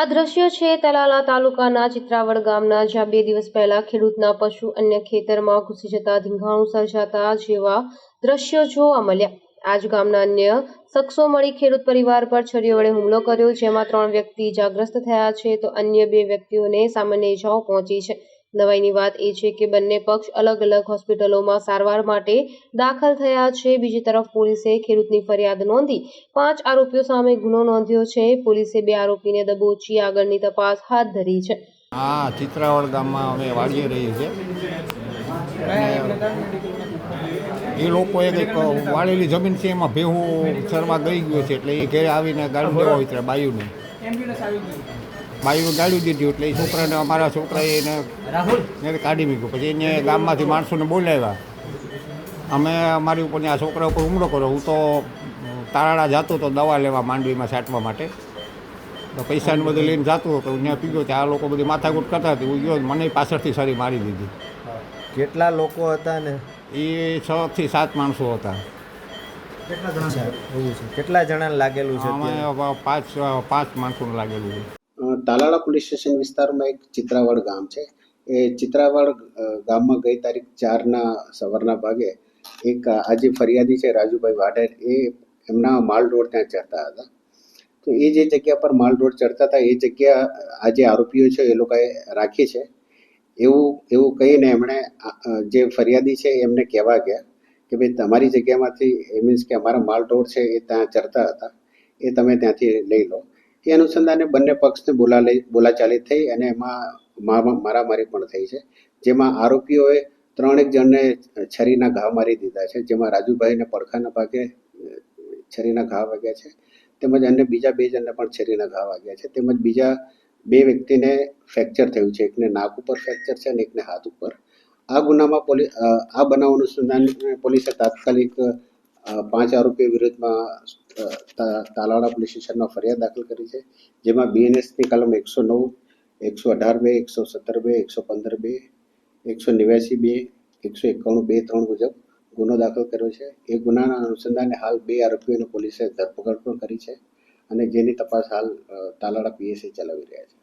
આ દ્રશ્ય છે તલાલા તાલુકાના ચિત્રાવડ ગામના, જ્યાં બે દિવસ પહેલા ખેડૂતના પશુ અન્ય ખેતરમાં ઘૂસી જતા, ધીંગાણું સર્જાતા જેવા દ્રશ્યો જોવા મળ્યા. આજ ગામના અન્ય શખ્સો મળી ખેડૂત પરિવાર પર છરીઓ વડે હુમલો કર્યો, જેમાં ત્રણ વ્યક્તિ ઇજાગ્રસ્ત થયા છે તો અન્ય બે વ્યક્તિઓને સામાન્ય ઇજાઓ પહોંચી છે. નવાઈની વાત એ છે કે બંને પક્ષ અલગ અલગ હોસ્પિટલોમાં સારવાર માટે દાખલ થયા છે. બીજી તરફ પોલીસે ખેડૂતની ફરિયાદ નોંધી પાંચ આરોપીઓ સામે ગુનો નોંધ્યો છે. પોલીસે બે આરોપીને દબોચી આગળની તપાસ હાથ ધરી છે. હા ચિત્રાવળ ગામમાં અમે વાળીએ રહીએ છીએ. એ લોકોએ કંઈક વાળેલી જમીન છે, એમાં ભેહું ચરવા ગઈ ગયો છે, એટલે એ ઘરે આવીને ગાડી હોય ત્યારે બાયુને. બાયુને ગાડી દીધી એટલે એ છોકરાને અમારા છોકરાએ એને કાઢી મૂક્યું. પછી એને ગામમાંથી માણસોને બોલાવ્યા. અમે અમારી ઉપર આ છોકરા ઉપર હુમલો કર્યો. હું તો તારાળા જતો હતો દવા લેવા માંડવીમાં છાંટવા માટે. તો પૈસાને બધું લઈને જતો હતો. ત્યાં પીગયો ત્યાં આ લોકો બધી માથાકૂટ કરતા હતી. હું ગયો મને પાછળથી સારી મારી દીધી. કેટલા લોકો હતા ને? એ છ થી સાત માણસો હતા. અચ્છા, એવું છે. કેટલા જણાને લાગેલું છે અમે પાંચ પાંચ માણસોને લાગેલું છે. તાલાળા પોલીસ સ્ટેશન વિસ્તારમાં એક ચિત્રાવડ ગામ છે. એ ચિત્રાવડ ગામમાં ગઈ તારીખ ચારના સવારના ભાગે એક આજે ફરિયાદી છે રાજુભાઈ વાઢેર, એ એમના માલ રોડ ત્યાં ચડતા હતા. તો એ જે જગ્યા પર માલ રોડ ચડતા હતા, એ જગ્યા, આ જે આરોપીઓ છે એ લોકોએ રાખી છે. એવું એવું કહીને એમણે જે ફરિયાદી છે એમને કહેવા ગયા કે ભાઈ તમારી જગ્યામાંથી, એ મીન્સ કે અમારા માલ રોડ છે એ ત્યાં ચડતા હતા, એ તમે ત્યાંથી લઈ લો. એ અનુસંધાને બંને પક્ષને બોલાલી, બોલાચાલી થઈ અને એમાં મારામારી પણ થઈ છે. જેમાં આરોપીઓએ ત્રણેક જણને છરીના ઘા મારી દીધા છે. જેમાં રાજુભાઈને પડખાના ભાગે છરીના ઘા વાગ્યા છે. તેમજ અન્ય બીજા બે જણને પણ છરીના ઘા વાગ્યા છે. તેમજ બીજા બે વ્યક્તિને ફ્રેક્ચર થયું છે. એકને નાક ઉપર ફ્રેક્ચર છે અને એકને હાથ ઉપર. આ ગુનામાં પોલીસ આ બનાવ અનુસંધાન પોલીસે તાત્કાલિક પાંચ આરોપીઓ વિરુદ્ધમાં તાલાળા પોલીસ સ્ટેશનમાં ફરિયાદ દાખલ કરી છે. જેમાં બીએનએસની કલમ એકસો નવ, એકસો અઢાર બે, એકસો સત્તર બે, એકસો પંદર બે, એકસો નેવ્યાસી બે, એકસો એકાણું બે ત્રણ મુજબ ગુનો દાખલ કર્યો છે. એ ગુનાના અનુસંધાને હાલ બે આરોપીઓને પોલીસે ધરપકડ પણ કરી છે અને જેની તપાસ હાલ તાલાળા પીએસએ ચલાવી રહ્યા છે.